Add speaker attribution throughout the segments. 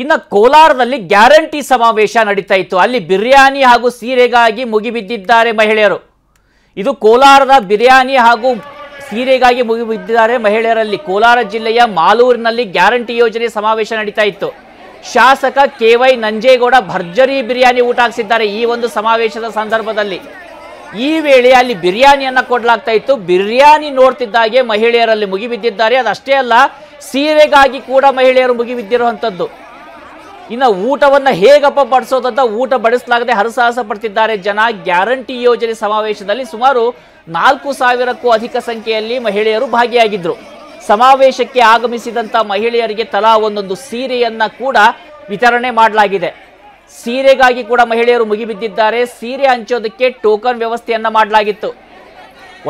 Speaker 1: ಇನ್ನು ಕೋಲಾರದಲ್ಲಿ ಗ್ಯಾರಂಟಿ ಸಮಾವೇಶ ನಡೀತಾ ಇತ್ತು. ಅಲ್ಲಿ ಬಿರಿಯಾನಿ ಹಾಗೂ ಸೀರೆಗಾಗಿ ಮುಗಿಬಿದ್ದಿದ್ದಾರೆ ಮಹಿಳೆಯರು. ಇದು ಕೋಲಾರದ ಬಿರಿಯಾನಿ ಹಾಗೂ ಸೀರೆಗಾಗಿ ಮುಗಿಬಿದ್ದಿದ್ದಾರೆ ಮಹಿಳೆಯರಲ್ಲಿ. ಕೋಲಾರ ಜಿಲ್ಲೆಯ ಮಾಲೂರಿನಲ್ಲಿ ಗ್ಯಾರಂಟಿ ಯೋಜನೆ ಸಮಾವೇಶ ನಡೀತಾ ಇತ್ತು. ಶಾಸಕ ಕೆ ವೈ ನಂಜೇಗೌಡ ಭರ್ಜರಿ ಬಿರಿಯಾನಿ ಊಟ ಹಾಕಿಸಿದ್ದಾರೆ ಈ ಒಂದು ಸಮಾವೇಶದ ಸಂದರ್ಭದಲ್ಲಿ. ಈ ವೇಳೆ ಅಲ್ಲಿ ಬಿರಿಯಾನಿಯನ್ನು ಕೊಡಲಾಗ್ತಾ ಇತ್ತು. ಬಿರಿಯಾನಿ ನೋಡ್ತಿದ್ದಾಗೆ ಮಹಿಳೆಯರಲ್ಲಿ ಮುಗಿಬಿದ್ದಿದ್ದಾರೆ. ಅದಷ್ಟೇ ಅಲ್ಲ, ಸೀರೆಗಾಗಿ ಕೂಡ ಮಹಿಳೆಯರು ಮುಗಿಬಿದ್ದಿರುವಂಥದ್ದು. ಇನ್ನು ಊಟವನ್ನು ಹೇಗಪ್ಪ ಬಡಿಸೋದಂತ ಊಟ ಬಡಿಸಲಾಗದೆ ಹರಸಾಹಸ ಪಡ್ತಿದ್ದಾರೆ ಜನ. ಗ್ಯಾರಂಟಿ ಯೋಜನೆ ಸಮಾವೇಶದಲ್ಲಿ ಸುಮಾರು ನಾಲ್ಕು ಸಾವಿರಕ್ಕೂ ಅಧಿಕ ಸಂಖ್ಯೆಯಲ್ಲಿ ಮಹಿಳೆಯರು ಭಾಗಿಯಾಗಿದ್ದರು ಸಮಾವೇಶಕ್ಕೆ ಆಗಮಿಸಿದಂಥ ಮಹಿಳೆಯರಿಗೆ ತಲಾ ಒಂದೊಂದು ಸೀರೆಯನ್ನು ಕೂಡ ವಿತರಣೆ ಮಾಡಲಾಗಿದೆ. ಸೀರೆಗಾಗಿ ಕೂಡ ಮಹಿಳೆಯರು ಮುಗಿಬಿದ್ದಿದ್ದಾರೆ. ಸೀರೆ ಹಂಚೋದಕ್ಕೆ ಟೋಕನ್ ವ್ಯವಸ್ಥೆಯನ್ನು ಮಾಡಲಾಗಿತ್ತು.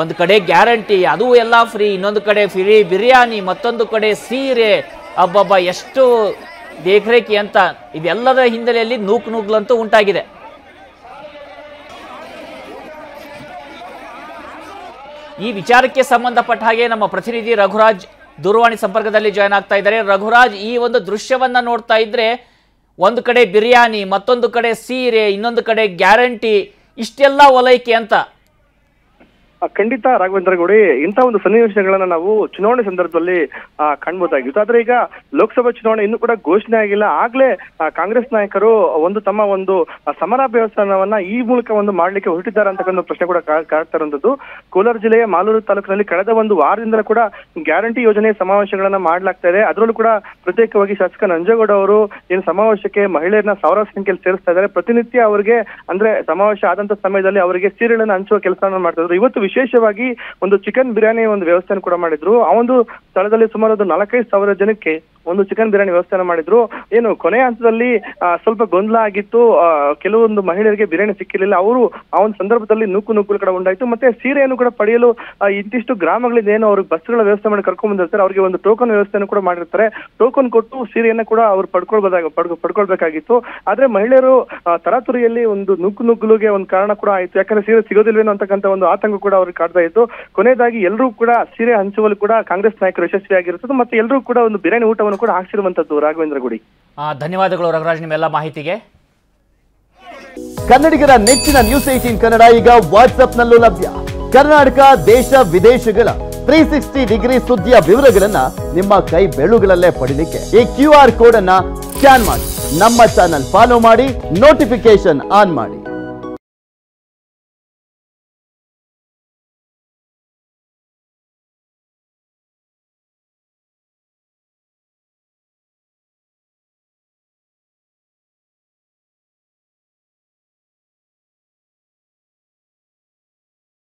Speaker 1: ಒಂದು ಕಡೆ ಗ್ಯಾರಂಟಿ, ಅದು ಎಲ್ಲ ಫ್ರೀ. ಇನ್ನೊಂದು ಕಡೆ ಫ್ರೀ. ಬಿರಿಯಾನಿ, ಮತ್ತೊಂದು ಕಡೆ ಸೀರೆ. ಅಬ್ಬಬ್ಬ, ಎಷ್ಟು ದೇಖರೇಖಿ ಅಂತ ಇದೆಲ್ಲದರ ಹಿನ್ನೆಲೆಯಲ್ಲಿ ನೂಕು ನೂಗ್ಲಂತೂ ಉಂಟಾಗಿದೆ. ಈ ವಿಚಾರಕ್ಕೆ ಸಂಬಂಧಪಟ್ಟ ಹಾಗೆ ನಮ್ಮ ಪ್ರತಿನಿಧಿ ರಘುರಾಜ್ ದೂರವಾಣಿ ಸಂಪರ್ಕದಲ್ಲಿ ಜಾಯ್ನ್ ಆಗ್ತಾ ಇದ್ದಾರೆ. ರಘುರಾಜ್, ಈ ಒಂದು ದೃಶ್ಯವನ್ನ ನೋಡ್ತಾ ಇದ್ರೆ ಒಂದು ಕಡೆ ಬಿರಿಯಾನಿ, ಮತ್ತೊಂದು ಕಡೆ ಸೀರೆ, ಇನ್ನೊಂದು ಕಡೆ ಗ್ಯಾರಂಟಿ, ಇಷ್ಟೆಲ್ಲ ಒಲೈಕೆ ಅಂತ.
Speaker 2: ಖಂಡಿತ ರಾಘವೇಂದ್ರ ಗೌಡಿ ಇಂತಹ ಒಂದು ಸನ್ನಿವೇಶಗಳನ್ನ ನಾವು ಚುನಾವಣೆ ಸಂದರ್ಭದಲ್ಲಿ ಕಾಣ್ಬೋದಾಗಿತ್ತು. ಆದ್ರೆ ಈಗ ಲೋಕಸಭಾ ಚುನಾವಣೆ ಇನ್ನೂ ಕೂಡ ಘೋಷಣೆ ಆಗಿಲ್ಲ. ಆಗ್ಲೇ ಕಾಂಗ್ರೆಸ್ ನಾಯಕರು ಒಂದು ತಮ್ಮ ಒಂದು ಸಮರಾಭ್ಯಾಸವನ್ನ ಈ ಮೂಲಕ ಒಂದು ಮಾಡ್ಲಿಕ್ಕೆ ಹೊರಟಿದ್ದಾರೆ ಅಂತಕ್ಕಂಥ ಪ್ರಶ್ನೆ ಕೂಡ ಕಾಡ್ತಾ ಇರುವಂತದ್ದು. ಕೋಲಾರ ಜಿಲ್ಲೆಯ ಮಾಲೂರು ತಾಲೂಕಿನಲ್ಲಿ ಕಳೆದ ಒಂದು ವಾರದಿಂದಲೂ ಕೂಡ ಗ್ಯಾರಂಟಿ ಯೋಜನೆ ಸಮಾವೇಶಗಳನ್ನ ಮಾಡ್ಲಾಗ್ತಾ ಇದೆ. ಅದರಲ್ಲೂ ಕೂಡ ಪ್ರತ್ಯೇಕವಾಗಿ ಶಾಸಕ ನಂಜೇಗೌಡ ಅವರು ಏನು ಸಮಾವೇಶಕ್ಕೆ ಮಹಿಳೆಯರನ್ನ ಸಾವಿರಾರು ಸಂಖ್ಯೆಯಲ್ಲಿ ಸೇರಿಸ್ತಾ ಇದ್ದಾರೆ. ಪ್ರತಿನಿತ್ಯ ಅವರಿಗೆ, ಅಂದ್ರೆ ಸಮಾವೇಶ ಆದಂತ ಸಮಯದಲ್ಲಿ ಅವರಿಗೆ ಸೀರೆಗಳನ್ನ ಹಂಚುವ ಕೆಲಸವನ್ನು ಮಾಡ್ತಾ ಇದ್ರು. ಇವತ್ತು ವಿಶೇಷವಾಗಿ ಒಂದು ಚಿಕನ್ ಬಿರಿಯಾನಿ ಒಂದು ವ್ಯವಸ್ಥೆಯನ್ನು ಕೂಡ ಮಾಡಿದ್ರು. ಆ ಒಂದು ಸ್ಥಳದಲ್ಲಿ ಸುಮಾರು ಒಂದು ನಾಲ್ಕೈದು ಸಾವಿರ ಜನಕ್ಕೆ ಒಂದು ಚಿಕನ್ ಬಿರಿಯಾನಿ ವ್ಯವಸ್ಥೆಯನ್ನು ಮಾಡಿದ್ರು. ಏನು ಕೊನೆ ಹಂತದಲ್ಲಿ ಸ್ವಲ್ಪ ಗೊಂದಲ ಆಗಿತ್ತು. ಕೆಲವೊಂದು ಮಹಿಳೆಯರಿಗೆ ಬಿರಿಯಾನಿ ಸಿಕ್ಕಿರಲಿಲ್ಲ. ಅವರು ಆ ಒಂದು ಸಂದರ್ಭದಲ್ಲಿ ನೂಕು ನೂಕುಗಳು ಕೂಡ ಉಂಟಾಯ್ತು ಮತ್ತೆ ಸೀರೆಯನ್ನು ಕೂಡ ಪಡೆಯಲು ಇಂತಿಷ್ಟು ಗ್ರಾಮಗಳಿಂದ ಏನು ಅವ್ರಿಗೆ ಬಸ್ಗಳ ವ್ಯವಸ್ಥೆ ಮಾಡಿ ಕರ್ಕೊಂಡ್ ಬಂದಿರ್ತಾರೆ. ಅವರಿಗೆ ಒಂದು ಟೋಕನ್ ವ್ಯವಸ್ಥೆಯನ್ನು ಕೂಡ ಮಾಡಿರ್ತಾರೆ. ಟೋಕನ್ ಕೊಟ್ಟು ಸೀರೆಯನ್ನು ಕೂಡ ಅವ್ರು ಪಡ್ಕೊಳ್ಬೋದಾಗ, ಪಡ್ಕೊ, ಪಡ್ಕೊಳ್ಬೇಕಾಗಿತ್ತು. ಆದ್ರೆ ಮಹಿಳೆಯರು ತರಾತುರಿಯಲ್ಲಿ ಒಂದು ನುಗ್ಗು ನುಗ್ಗಲುಗೆ ಒಂದು ಕಾರಣ ಕೂಡ ಆಯ್ತು. ಯಾಕಂದ್ರೆ ಸೀರೆ ಸಿಗೋದಿಲ್ವೇನೋ ಅಂತಕ್ಕಂಥ ಒಂದು ಆತಂಕ ಕೂಡ ಅವ್ರಿಗೆ ಕಾಡ್ತಾ ಇತ್ತು. ಕೊನೆಯದಾಗಿ ಎಲ್ಲರೂ ಕೂಡ ಸೀರೆ ಹಂಚುವಲ್ಲಿ ಕೂಡ ಕಾಂಗ್ರೆಸ್ ನಾಯಕರು ಯಶಸ್ವಿಯಾಗಿರುತ್ತದೆ ಮತ್ತೆ ಎಲ್ಲರೂ ಕೂಡ ಒಂದು ಬಿರಿಯಾನಿ ಊಟವನ್ನು ಕೂಡ ಹಾಕ್ಸಿರುವಂತದ್ದು ರಾಘವೇಂದ್ರ ಗುಡಿ.
Speaker 1: ಆ, ಧನ್ಯವಾದಗಳು ರಘುರಾಜ್ ನಿಮ್ಮೆಲ್ಲ ಮಾಹಿತಿಗೆ.
Speaker 3: ಕನ್ನಡಿಗರ ನೆಚ್ಚಿನ ನ್ಯೂಸ್ ಏಟೀನ್ ಕನ್ನಡ ಈಗ ವಾಟ್ಸ್ಆಪ್ನಲ್ಲೂ ಲಭ್ಯ. ಕರ್ನಾಟಕ ದೇಶ ವಿದೇಶಗಳ ತ್ರೀ ಸಿಕ್ಸ್ಟಿ ಡಿಗ್ರಿ ಸುದ್ದಿಯ ವಿವರಗಳನ್ನ ನಿಮ್ಮ ಕೈ ಬೆಳುಗಳಲ್ಲೇ ಪಡಿಲಿಕ್ಕೆ ಈ ಕ್ಯೂ ಆರ್ ಕೋಡ್ ಅನ್ನ ಸ್ಕ್ಯಾನ್ ಮಾಡಿ. ನಮ್ಮ ಚಾನಲ್ ಫಾಲೋ ಮಾಡಿ ನೋಟಿಫಿಕೇಶನ್ ಆನ್ ಮಾಡಿ.